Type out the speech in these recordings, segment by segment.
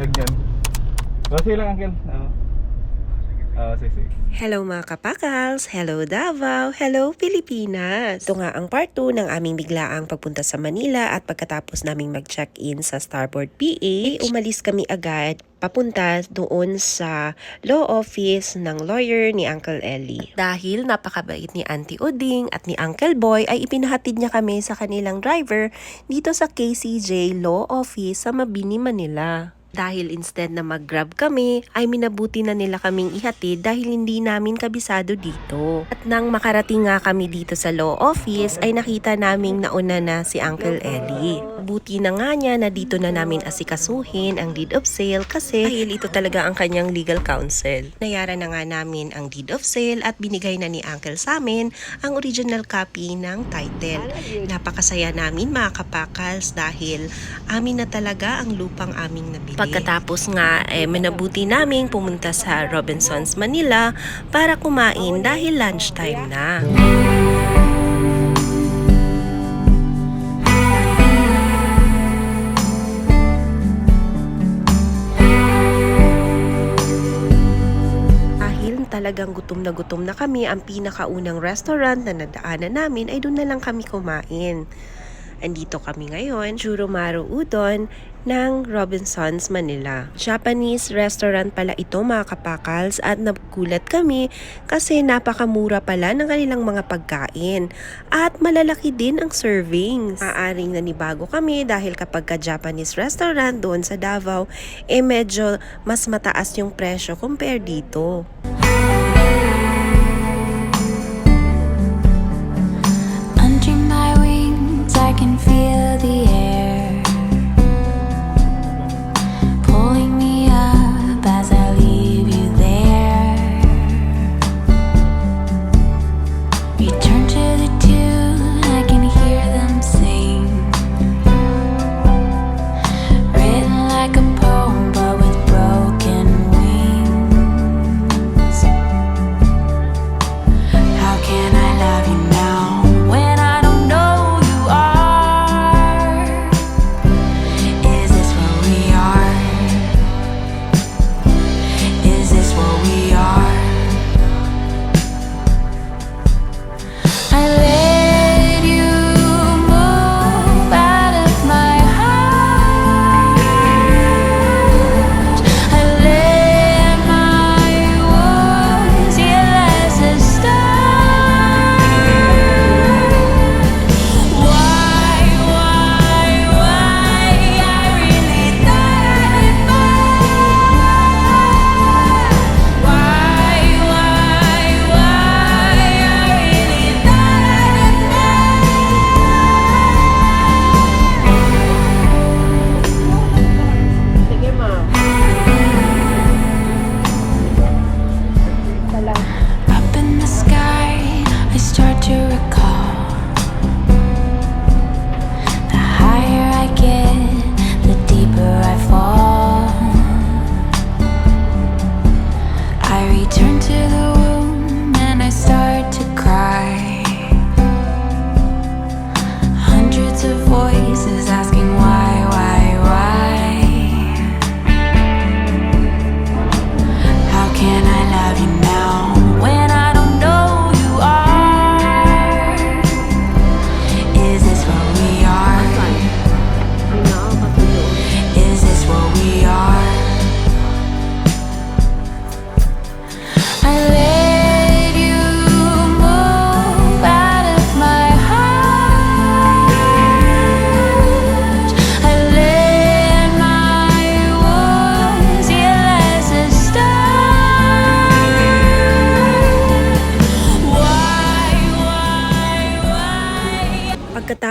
Ganyan. O, sige lang, Uncle. Oo. Ah, sige. Hello mga kapakals! Hello Davao! Hello Pilipinas! Ito nga ang part 2 ng aming biglaang pagpunta sa Manila at pagkatapos naming mag-check-in sa Starboard PH, umalis kami agad papunta doon sa law office ng lawyer ni Uncle Ellie. Dahil napakabait ni Auntie Uding at ni Uncle Boy ay ipinahatid niya kami sa kanilang driver dito sa KCJ Law Office sa Mabini, Manila. Dahil instead na mag-grab kami, ay minabuti na nila kaming ihatid dahil hindi namin kabisado dito. At nang makarating nga kami dito sa law office, ay nakita naming nauna na si Uncle Ellie. Buti na nga niya na dito na namin asikasuhin ang deed of sale kasi dahil ito talaga ang kanyang legal counsel. Nayara na nga namin ang deed of sale at binigay na ni Uncle sa amin ang original copy ng title. Napakasaya namin mga kapakals dahil amin na talaga ang lupang aming nabili. Pagkatapos nga, eh, minabuti naming pumunta sa Robinsons Manila para kumain dahil lunchtime na. Talagang gutom na gutom na kami, ang pinakaunang restaurant na nadaanan namin ay doon na lang kami kumain. Andito kami ngayon, Juromaru Udon ng Robinsons, Manila. Japanese restaurant pala ito mga kapakals at nagulat kami kasi napakamura pala ng kanilang mga pagkain at malalaki din ang servings. Maaring nanibago kami dahil kapag ka Japanese restaurant doon sa Davao, eh medyo mas mataas yung presyo compare dito.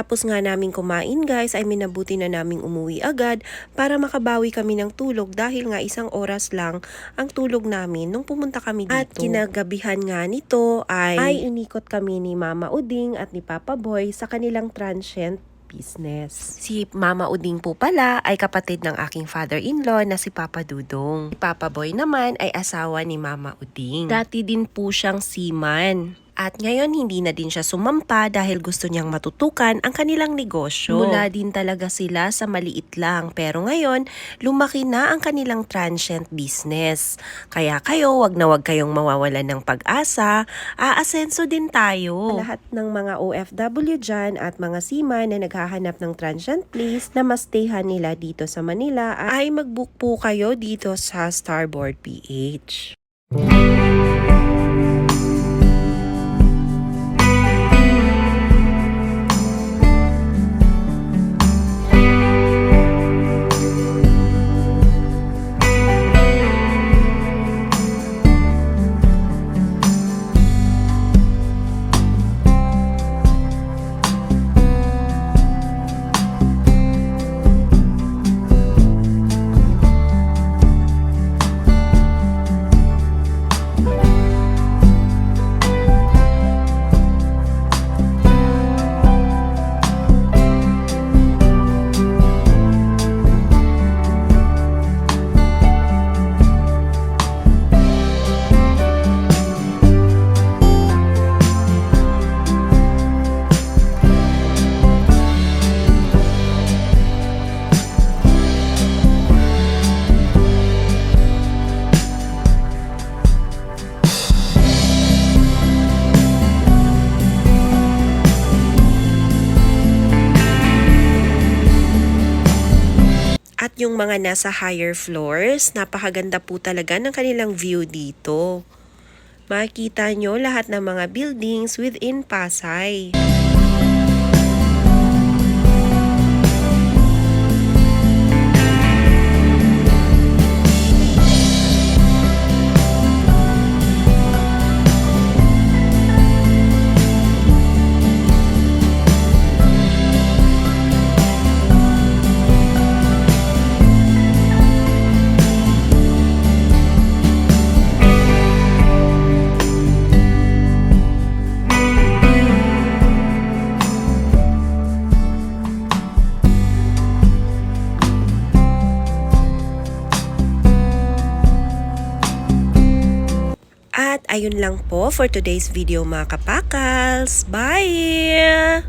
Pagkatapos nga naming kumain guys ay minabuti na naming umuwi agad para makabawi kami ng tulog dahil nga isang oras lang ang tulog namin nung pumunta kami dito. At kinagabihan nga nito ay, ay inikot kami ni Mama Uding at ni Papa Boy sa kanilang transient business. Si Mama Uding po pala ay kapatid ng aking father-in-law na si Papa Dudong. Si Papa Boy naman ay asawa ni Mama Uding. Dati din po siyang seaman. At ngayon hindi na din siya sumampa dahil gusto niyang matutukan ang kanilang negosyo. Mula din talaga sila sa maliit lang pero ngayon lumaki na ang kanilang transient business. Kaya kayo wag na wag kayong mawawalan ng pag-asa, aasenso din tayo. Lahat ng mga OFW dyan at mga seaman na naghahanap ng transient place na mastayhan nila dito sa Manila ay mag-book po kayo dito sa Starboard PH. At yung mga nasa higher floors, napakaganda po talaga ng kanilang view dito. Makikita nyo lahat ng mga buildings within Pasay. At ayun lang po for today's video mga kapakals. Bye!